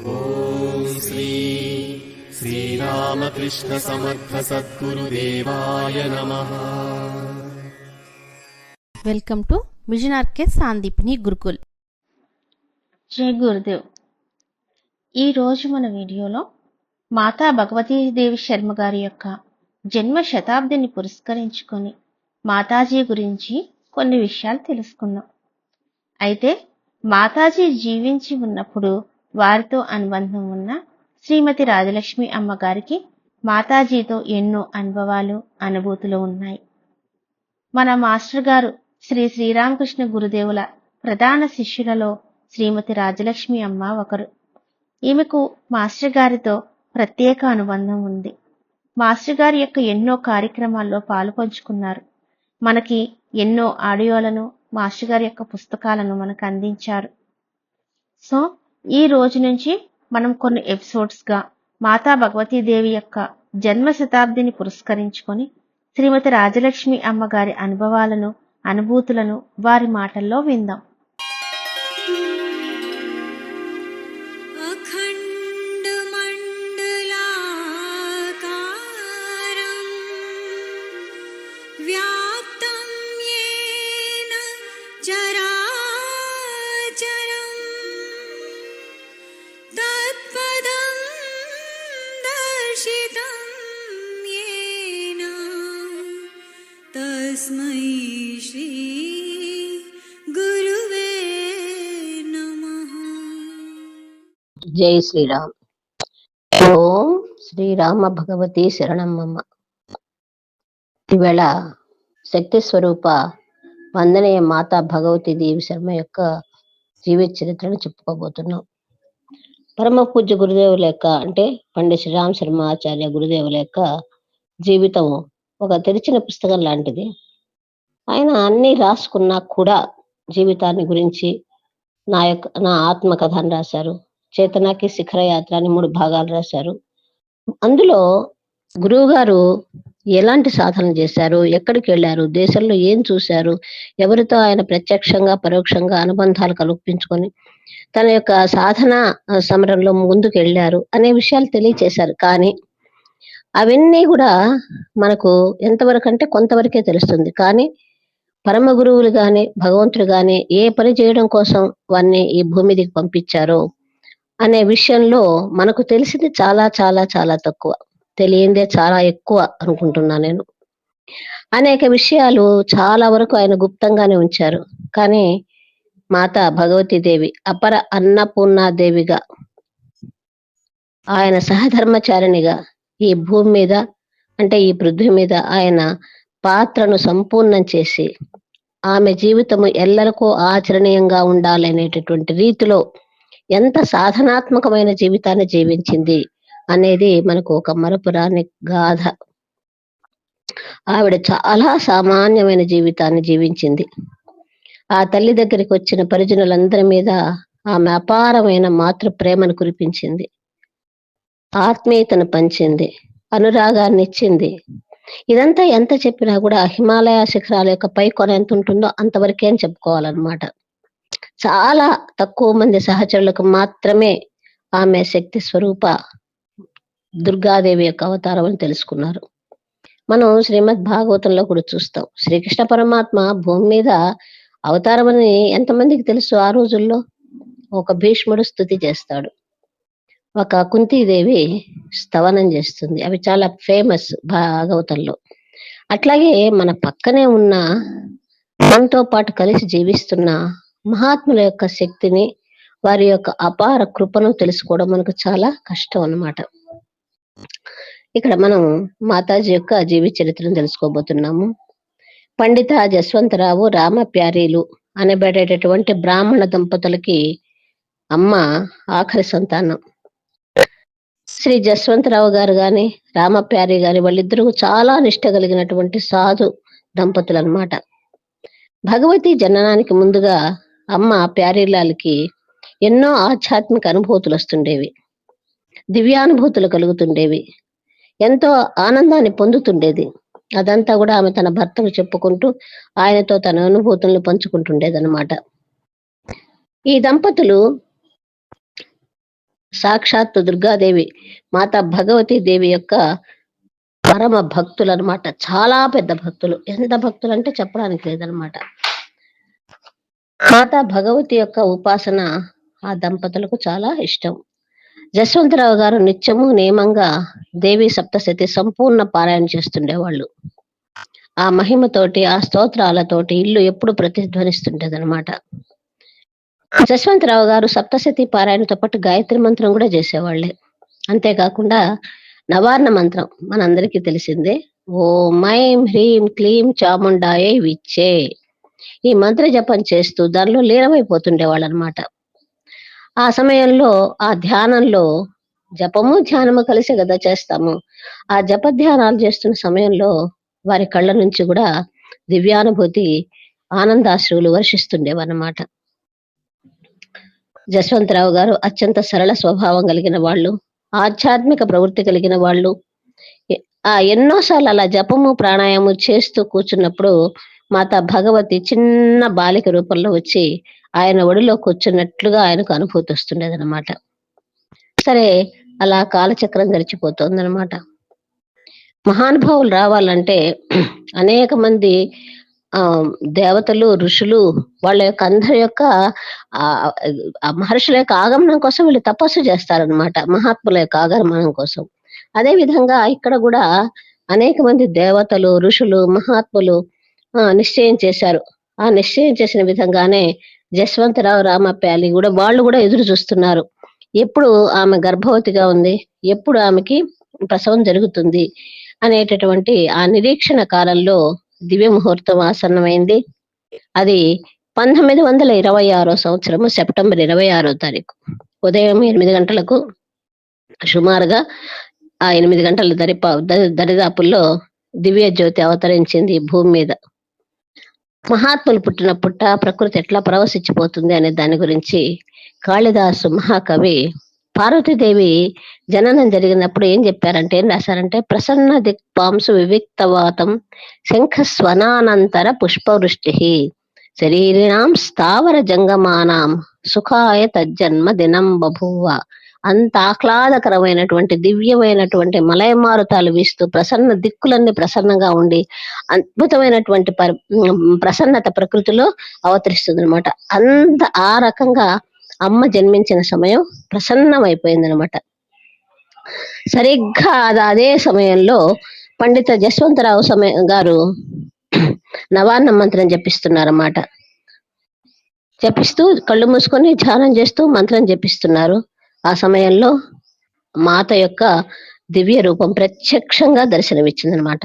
ॐ श्री श्रीरामकृष्णसमर्थसद्गुरुदेवाय नमः welcome to mission RK Sandipani Gurukul జై గురుదేవ్ ఈరోజు మన వీడియోలో మాతా భగవతీదేవి శర్మ గారి యొక్క జన్మ శతాబ్దిని పురస్కరించుకొని మాతాజీ గురించి కొన్ని విషయాలు తెలుసుకుందాం అయితే మాతాజీ జీవించి ఉన్నప్పుడు వారితో అనుబంధం ఉన్న శ్రీమతి రాజలక్ష్మి అమ్మగారికి మాతాజీతో ఎన్నో అనుభవాలు అనుభూతులు ఉన్నాయి. మన మాస్టర్ గారు శ్రీ శ్రీరామకృష్ణ గురుదేవుల ప్రధాన శిష్యులలో శ్రీమతి రాజలక్ష్మి అమ్మ ఒకరు. ఈమెకు మాస్టర్ గారితో ప్రత్యేక అనుబంధం ఉంది. మాస్టర్ గారి యొక్క ఎన్నో కార్యక్రమాల్లో పాలుపంచుకున్నారు. మనకి ఎన్నో ఆడియోలను మాస్టర్ గారి యొక్క పుస్తకాలను మనకు అందించారు. సో ఈ రోజు నుంచి మనం కొన్ని ఎపిసోడ్స్గా మాతా భగవతీదేవి యొక్క జన్మ శతాబ్దిని పురస్కరించుకొని శ్రీమతి రాజలక్ష్మి అమ్మగారి అనుభవాలను అనుభూతులను వారి మాటల్లో విందాం. జై శ్రీరామ్. ఓం శ్రీరామ భగవతి శరణమ్మమ్మ ఈవేళ శక్తి స్వరూప వందనీయ మాతా భగవతి దేవి శర్మ యొక్క జీవిత చరిత్రను చెప్పుకోబోతున్నాం. పరమ పూజ్య గురుదేవుల యొక్క అంటే పండిత్ శ్రీరామ్ శర్మ ఆచార్య గురుదేవుల యొక్క జీవితం ఒక తెరిచిన పుస్తకం లాంటిది. ఆయన అన్ని రాసుకున్నా కూడా జీవితాన్ని గురించి నా యొక్క నా ఆత్మ అని రాశారు. చేతనాకి శిఖర యాత్ర అని మూడు భాగాలు రాశారు. అందులో గురువు గారు ఎలాంటి సాధన చేశారు? ఎక్కడికి వెళ్ళారు? దేశంలో ఏం చూశారు? ఎవరితో ఆయన ప్రత్యక్షంగా పరోక్షంగా అనుబంధాలు కల్పించుకొని తన యొక్క సాధన సమరంలో ముందుకు వెళ్ళారు అనే విషయాలు తెలియచేశారు. కానీ అవన్నీ కూడా మనకు ఎంతవరకు అంటే కొంతవరకే తెలుస్తుంది. కానీ పరమ గురువులు కానీ భగవంతుడు గాని ఏ పని చేయడం కోసం వారిని ఈ భూమిదికి పంపించారో అనే విషయంలో మనకు తెలిసింది చాలా చాలా చాలా తక్కువ. తెలియందే చాలా ఎక్కువ అనుకుంటున్నా నేను. అనేక విషయాలు చాలా వరకు ఆయన గుప్తంగానే ఉంచారు. కానీ మాత భగవతీదేవి అపర అన్నపూర్ణాదేవిగా ఆయన సహధర్మచారిణిగా ఈ భూమి మీద అంటే ఈ పృథ్వీ మీద ఆయన పాత్రను సంపూర్ణం చేసి ఆమె జీవితము ఎల్లరికూ ఆచరణీయంగా ఉండాలనేటటువంటి రీతిలో ఎంత సాధనాత్మకమైన జీవితాన్ని జీవించింది అనేది మనకు ఒక మరపురాని గాథ ఆవిడ చాలా సామాన్యమైన జీవితాన్ని జీవించింది. ఆ తల్లి దగ్గరికి వచ్చిన పరిజనులందరి మీద ఆమె అపారమైన మాతృ ప్రేమను కురిపించింది. ఆత్మీయతను పంచింది. అనురాగాన్ని ఇచ్చింది. ఇదంతా ఎంత చెప్పినా కూడా హిమాలయ శిఖరాల యొక్క పై కొన ఎంత ఉంటుందో అంతవరకే అని చెప్పుకోవాలన్నమాట. చాలా తక్కువ మంది సహచరులకు మాత్రమే ఆమె శక్తి స్వరూప దుర్గాదేవి యొక్క అవతారం అని తెలుసుకున్నారు. మనం శ్రీమద్ భాగవతంలో కూడా చూస్తాం. శ్రీకృష్ణ పరమాత్మ భూమి మీద అవతారం అని ఎంతమందికి తెలుసు ఆ రోజుల్లో? ఒక భీష్ముడు స్థుతి చేస్తాడు. ఒక కుంతీదేవి స్తవనం చేస్తుంది. అవి చాలా ఫేమస్ భాగవతంలో. అట్లాగే మన పక్కనే ఉన్న మనతో పాటు కలిసి జీవిస్తున్న మహాత్ముల యొక్క శక్తిని వారి యొక్క అపార కృపను తెలుసుకోవడం మనకు చాలా కష్టం అన్నమాట. ఇక్కడ మనం మాతాజీ యొక్క జీవిత చరిత్రను తెలుసుకోబోతున్నాము. పండిత జస్వంతరావు రామ ప్యారీలు అనబడేటటువంటి బ్రాహ్మణ దంపతులకి అమ్మ ఆఖరి సంతానం. శ్రీ జస్వంతరావు గారు గాని రామ ప్యారీ గాని వాళ్ళిద్దరూ చాలా నిష్ట కలిగినటువంటి సాధు దంపతులు అన్నమాట భగవతి జననానికి ముందుగా అమ్మ ప్యారీలాల్కి ఎన్నో ఆధ్యాత్మిక అనుభూతులు వస్తుండేవి. దివ్యానుభూతులు కలుగుతుండేవి. ఎంతో ఆనందాన్ని పొందుతుండేది. అదంతా కూడా ఆమె తన భర్తకు చెప్పుకుంటూ ఆయనతో తన అనుభూతులను పంచుకుంటుండేదన్నమాట. ఈ దంపతులు సాక్షాత్తు దుర్గాదేవి మాతా భగవతి దేవి యొక్క పరమ భక్తులు అనమాట చాలా పెద్ద భక్తులు. ఎంత భక్తులు అంటే చెప్పడానికి లేదనమాట మాతా భగవతి యొక్క ఉపాసన ఆ దంపతులకు చాలా ఇష్టం. జస్వంతరావు గారు నిత్యము నియమంగా దేవి సప్తశతి సంపూర్ణ పారాయణ చేస్తుండేవాళ్ళు. ఆ మహిమతోటి ఆ స్తోత్రాలతోటి ఇల్లు ఎప్పుడు ప్రతిధ్వనిస్తుంటది అనమాట జస్వంతరావు గారు సప్తశతి పారాయణతో పాటు గాయత్రి మంత్రం కూడా చేసేవాళ్ళే. అంతేకాకుండా నవార్ణ మంత్రం మనందరికీ తెలిసిందే. ఓం మైం హ్రీం క్లీం చాముండాయే విచ్చే. ఈ మంత్ర జపం చేస్తూ దానిలో లీనమైపోతుండేవాళ్ళు అనమాట ఆ సమయంలో ఆ ధ్యానంలో జపము ధ్యానము కలిసి కదా చేస్తాము. ఆ జప ధ్యానాలు చేస్తున్న సమయంలో వారి కళ్ళ నుంచి కూడా దివ్యానుభూతి ఆనందాశ్రువులు వర్షిస్తుండేవన్నమాట. జస్వంతరావు గారు అత్యంత సరళ స్వభావం కలిగిన వాళ్ళు ఆధ్యాత్మిక ప్రవృత్తి కలిగిన వాళ్ళు. ఆ ఎన్నోసార్లు అలా జపము ప్రాణాయాము చేస్తూ కూర్చున్నప్పుడు మాత భగవతి చిన్న బాలిక రూపంలో వచ్చి ఆయన ఒడిలో కూర్చున్నట్లుగా ఆయనకు అనుభూతి వస్తుండేది అనమాట సరే అలా కాలచక్రం గడిచిపోతుంది మహానుభావులు రావాలంటే అనేక మంది ఆ దేవతలు ఋషులు వాళ్ళ యొక్క అందరి యొక్క ఆ మహర్షుల యొక్క ఆగమనం కోసం వీళ్ళు తపస్సు చేస్తారనమాట మహాత్ముల యొక్క ఆగమనం కోసం. అదే విధంగా ఇక్కడ కూడా అనేక మంది దేవతలు ఋషులు మహాత్ములు నిశ్చయం చేశారు. ఆ నిశ్చయం చేసిన విధంగానే జస్వంతరావు రామప్యాలి కూడా వాళ్ళు కూడా ఎదురు చూస్తున్నారు. ఎప్పుడు ఆమె గర్భవతిగా ఉంది? ఎప్పుడు ఆమెకి ప్రసవం జరుగుతుంది? అనేటటువంటి ఆ నిరీక్షణ కాలంలో దివ్య ముహూర్తం ఆసన్నమైంది. అది పంతొమ్మిది వందల ఇరవై ఆరో సంవత్సరము సెప్టెంబర్ ఇరవై ఆరో తారీఖు. ఉదయం ఎనిమిది గంటలకు సుమారుగా ఆ ఎనిమిది గంటల దరిపా దరిదాపుల్లో దివ్య జ్యోతి అవతరించింది భూమి మీద. మహాత్ములు పుట్టిన పుట్ట ప్రకృతి ఎట్లా ప్రవశించిపోతుంది అనే దాని గురించి కాళిదాసు మహాకవి పార్వతీదేవి జననం జరిగినప్పుడు ఏం చెప్పారంటే ఏం రాశారంటే ప్రసన్న దిక్పాంసు వివిక్తవాతం శంఖ స్వనానంతర పుష్పవృష్టి శరీరాం స్థావర జంగమానాం సుఖాయ తజ్జన్మ దినం బభూవ అంత ఆహ్లాదకరమైనటువంటి దివ్యమైనటువంటి మలయమారుతాలు వీస్తూ ప్రసన్న దిక్కులన్నీ ప్రసన్నంగా ఉండి అద్భుతమైనటువంటి పరి ప్రసన్నత ప్రకృతిలో అవతరిస్తుంది అనమాట అంత ఆ రకంగా అమ్మ జన్మించిన సమయం ప్రసన్నమైపోయింది అనమాట సరిగ్గా అది అదే సమయంలో పండిత జస్వంతరావు సమయ గారు నవాన్న మంత్రం జపిస్తున్నారన్నమాట. జపిస్తూ కళ్ళు మూసుకొని ధ్యానం చేస్తూ మంత్రం జపిస్తున్నారు. ఆ సమయంలో మాత యొక్క దివ్య రూపం ప్రత్యక్షంగా దర్శనమిచ్చింది అనమాట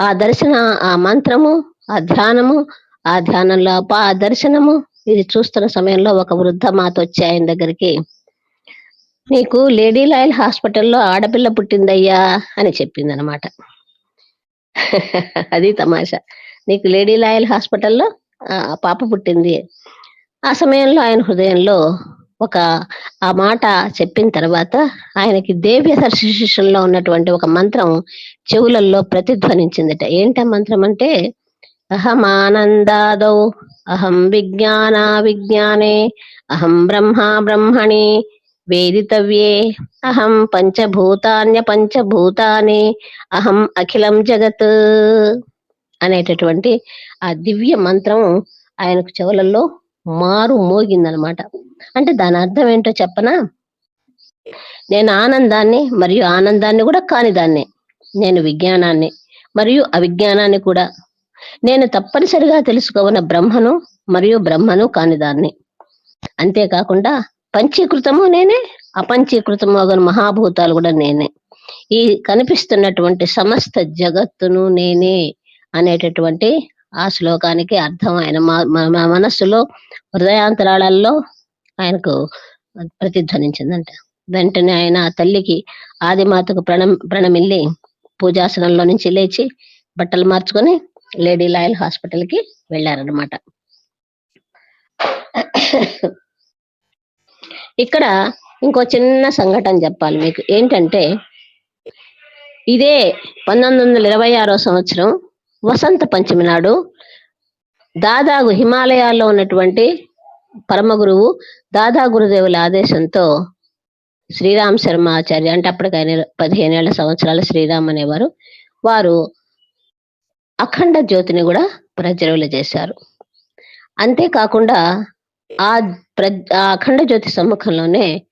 ఆ దర్శన ఆ మంత్రము ఆ ధ్యానము ఆ ధ్యానంలో ఆ దర్శనము ఇది చూస్తున్న సమయంలో ఒక వృద్ధ మాత వచ్చి ఆయన దగ్గరికి నీకు లేడీ లాయల్ హాస్పిటల్లో ఆడపిల్ల పుట్టిందయ్యా అని చెప్పింది అనమాట అది తమాషా. నీకు లేడీ లాయల్ హాస్పిటల్లో ఆ పాప పుట్టింది. ఆ సమయంలో ఆయన హృదయంలో ఒక ఆ మాట చెప్పిన తర్వాత ఆయనకి దేవ్య శిష్యంలో ఉన్నటువంటి ఒక మంత్రం చెవులల్లో ప్రతిధ్వనించిందట. ఏంట మంత్రం అంటే అహం ఆనందాదౌ అహం విజ్ఞాన విజ్ఞానే అహం బ్రహ్మా బ్రహ్మణి వేదితవ్యే అహం పంచభూతాన్య పంచభూతాని అహం అఖిలం జగత్ అనేటటువంటి ఆ దివ్య మంత్రం ఆయనకు చెవులలో మారు మోగిందనమాట. అంటే దాని అర్థం ఏంటో చెప్పనా? నేను ఆనందాన్ని మరియు ఆనందాన్ని కూడా కానిదాన్ని నేను విజ్ఞానాన్ని మరియు అవిజ్ఞానాన్ని కూడా. నేను తప్పనిసరిగా తెలుసుకోవన బ్రహ్మను మరియు బ్రహ్మను కానిదాన్ని అంతేకాకుండా పంచీకృతము నేనే అపంచీకృతము అగను మహాభూతాలు కూడా నేనే. ఈ కనిపిస్తున్నటువంటి సమస్త జగత్తును నేనే అనేటటువంటి ఆ శ్లోకానికి అర్థం ఆయన మా- మనస్సులో హృదయాంతరాళాల్లో ఆయనకు ప్రతిధ్వనించిందంట. వెంటనే ఆయన ఆ తల్లికి ఆదిమాతకు ప్రణం ప్రణమిల్లి పూజాసనంలో నుంచి లేచి బట్టలు మార్చుకొని లేడీ లాయల్ హాస్పిటల్కి వెళ్ళారనమాట ఇక్కడ ఇంకో చిన్న సంఘటన చెప్పాలి మీకు. ఏంటంటే ఇదే పంతొమ్మిది వందల ఇరవై ఆరో సంవత్సరం వసంత పంచమి నాడు దాదాగు హిమాలయాల్లో ఉన్నటువంటి పరమ గురువు దాదా గురుదేవుల ఆదేశంతో శ్రీరామ్ శర్మ ఆచార్య అంటే అప్పటికి ఆయన పదిహేను ఏళ్ళ సంవత్సరాల శ్రీరామ్ అనేవారు వారు అఖండ జ్యోతిని కూడా ప్రజ్వల చేశారు. అంతేకాకుండా ఆ ప్ర ఆ అఖండ జ్యోతి సమ్ముఖంలోనే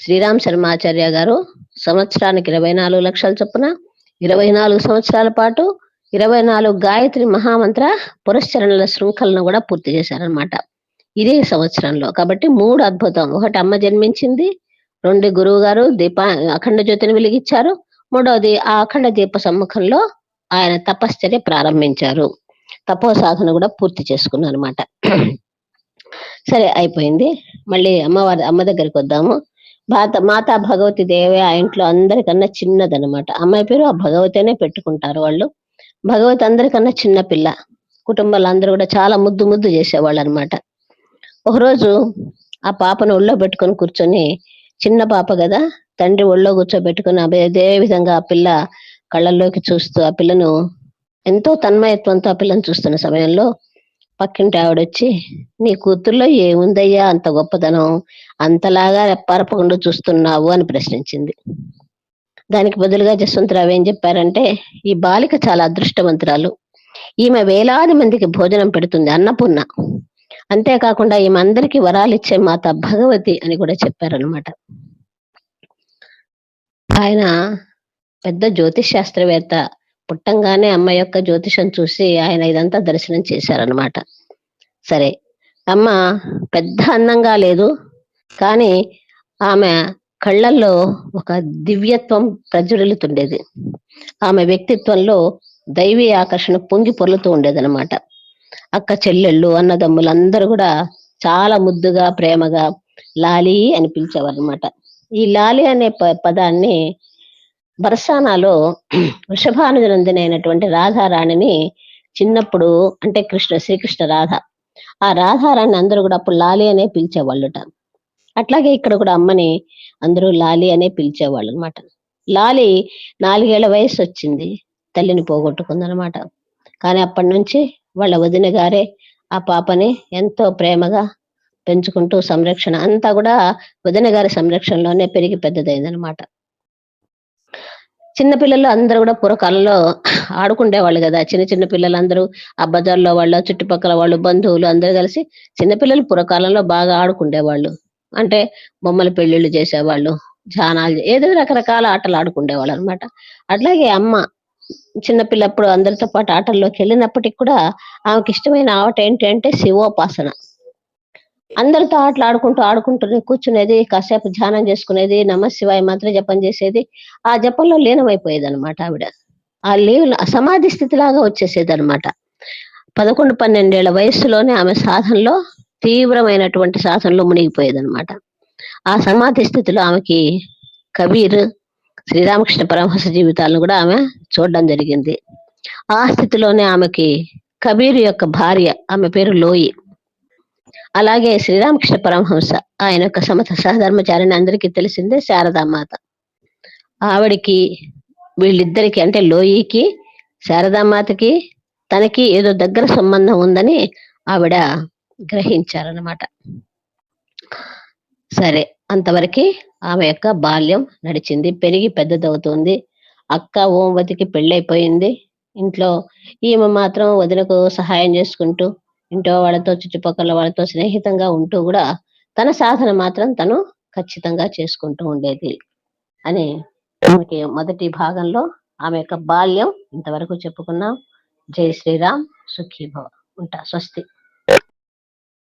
శ్రీరామ్ శర్మ ఆచార్య గారు సంవత్సరానికి ఇరవై నాలుగు లక్షల చొప్పున ఇరవై నాలుగు సంవత్సరాల పాటు ఇరవై నాలుగు గాయత్రి మహామంత్ర పురస్చరణల శృంఖలను కూడా పూర్తి చేశారనమాట ఇదే సంవత్సరంలో. కాబట్టి మూడు అద్భుతం. ఒకటి అమ్మ జన్మించింది రెండు గురువు గారు దీప అఖండ జ్యోతిని వెలిగించారు. మూడవది ఆ అఖండ దీప సమ్ముఖంలో ఆయన తపశ్చర్య ప్రారంభించారు. తపో సాధన కూడా పూర్తి చేసుకున్నారు అనమాట సరే అయిపోయింది. మళ్ళీ అమ్మవారి అమ్మ దగ్గరికి వద్దాము. మాత మాతా భగవతి దేవే ఆ ఇంట్లో అందరికన్నా చిన్నదనమాట అమ్మాయి పేరు ఆ భగవతి అనే పెట్టుకుంటారు వాళ్ళు. భగవత్ అందరికన్నా చిన్న పిల్ల. కుటుంబాలు అందరూ కూడా చాలా ముద్దు ముద్దు చేసేవాళ్ళు అనమాట ఒకరోజు ఆ పాపను ఒళ్ళో పెట్టుకొని కూర్చొని చిన్న పాప కదా తండ్రి ఒళ్ళో కూర్చోబెట్టుకుని అదే అదే విధంగా ఆ పిల్ల కళ్ళల్లోకి చూస్తూ ఆ పిల్లను ఎంతో తన్మయత్వంతో ఆ పిల్లని చూస్తున్న సమయంలో పక్కింటి ఆవిడ వచ్చి నీ కూతుర్లో ఏముందయ్యా అంత గొప్పతనం అంతలాగా రెప్పారపకుండా చూస్తున్నావు అని ప్రశ్నించింది. దానికి బదులుగా జస్వంతరావు ఏం చెప్పారంటే ఈ బాలిక చాలా అదృష్టవంతురాలు. ఈమె వేలాది మందికి భోజనం పెడుతుంది అన్నపూర్ణ. అంతేకాకుండా ఈమె అందరికీ వరాలు ఇచ్చే మాత భగవతి అని కూడా చెప్పారనమాట ఆయన పెద్ద జ్యోతిష్ శాస్త్రవేత్త పుట్టంగానే అమ్మ యొక్క జ్యోతిషం చూసి ఆయన ఇదంతా దర్శనం చేశారనమాట సరే అమ్మ పెద్ద అందంగా లేదు కానీ ఆమె కళ్ళల్లో ఒక దివ్యత్వం ప్రజ్వలితుండేది. ఆమె వ్యక్తిత్వంలో దైవీ ఆకర్షణ పొంగి పొర్లుతూ ఉండేదన్నమాట. అక్క చెల్లెళ్ళు అన్నదమ్ములు అందరూ కూడా చాలా ముద్దుగా ప్రేమగా లాలి అని పిలిచేవారు అనమాట ఈ లాలి అనే ప- పదాన్ని బర్సానాలో వృషభానుజనందిని అయినటువంటి రాధారాణిని చిన్నప్పుడు అంటే కృష్ణ శ్రీకృష్ణ రాధ ఆ రాధారాణి అందరూ కూడా అప్పుడు లాలి అనే పిలిచేవాళ్ళుట. అట్లాగే ఇక్కడ కూడా అమ్మని అందరూ లాలి అనే పిలిచేవాళ్ళు అనమాట లాలి నాలుగేళ్ళ వయసు వచ్చింది తల్లిని పోగొట్టుకుందనమాట కానీ అప్పటి నుంచి వాళ్ళ వదిన గారే ఆ పాపని ఎంతో ప్రేమగా పెంచుకుంటూ సంరక్షణ అంతా కూడా వదిన గారి సంరక్షణలోనే పెరిగి పెద్దదైందనమాట చిన్న పిల్లలు అందరూ కూడా పూర్వకాలంలో ఆడుకుండేవాళ్ళు కదా. చిన్న చిన్న పిల్లలు అందరూ ఆ బజార్లో వాళ్ళు చుట్టుపక్కల వాళ్ళు బంధువులు అందరూ కలిసి చిన్నపిల్లలు పూర్వకాలంలో బాగా ఆడుకుండేవాళ్ళు. అంటే బొమ్మల పెళ్ళిళ్ళు చేసేవాళ్ళు జానాలు ఏదో రకరకాల ఆటలు ఆడుకుండేవాళ్ళు అనమాట అట్లాగే అమ్మ చిన్నపిల్లప్పుడు అందరితో పాటు ఆటల్లోకి వెళ్ళినప్పటికి కూడా ఆమెకి ఇష్టమైన ఆట ఏంటి అంటే శివోపాసన. అందరితో ఆటలు ఆడుకుంటూ ఆడుకుంటూ కూర్చునేది కాసేపు ధ్యానం చేసుకునేది నమశివాయ మంత్ర మాత్రం జపం చేసేది ఆ జపంలో లీనమైపోయేది అనమాట ఆవిడ. ఆ లీవ్ సమాధి స్థితిలాగా వచ్చేసేది అనమాట పదకొండు పన్నెండేళ్ళ వయస్సులోనే ఆమె సాధనలో తీవ్రమైనటువంటి సాధనలో మునిగిపోయేది అనమాట ఆ సమాధి స్థితిలో ఆమెకి కబీర్ శ్రీరామకృష్ణ పరమహంస జీవితాలను కూడా ఆమె చూడడం జరిగింది. ఆ స్థితిలోనే ఆమెకి కబీర్ యొక్క భార్య ఆమె పేరు లోయి. అలాగే శ్రీరామకృష్ణ పరమహంస ఆయన యొక్క సమత సహధర్మచారిని అందరికీ తెలిసిందే శారదామాత. ఆవిడికి వీళ్ళిద్దరికి అంటే లోయికి శారదామాతకి తనకి ఏదో దగ్గర సంబంధం ఉందని ఆవిడ గ్రహించారనమాట సరే అంతవరకు ఆమె యొక్క బాల్యం నడిచింది పెరిగి పెద్దదవుతుంది. అక్క ఓంవతికి పెళ్ళైపోయింది. ఇంట్లో ఈమె మాత్రం వదినకు సహాయం చేసుకుంటూ ఇంట్లో వాళ్ళతో చుట్టుపక్కల వాళ్ళతో స్నేహితంగా ఉంటూ కూడా తన సాధన మాత్రం తను ఖచ్చితంగా చేసుకుంటూ ఉండేది అని మనకి మొదటి భాగంలో ఆమె యొక్క బాల్యం ఇంతవరకు చెప్పుకున్నాం. జై శ్రీరామ్ సుఖీభవ. ఉంటా స్వస్తి.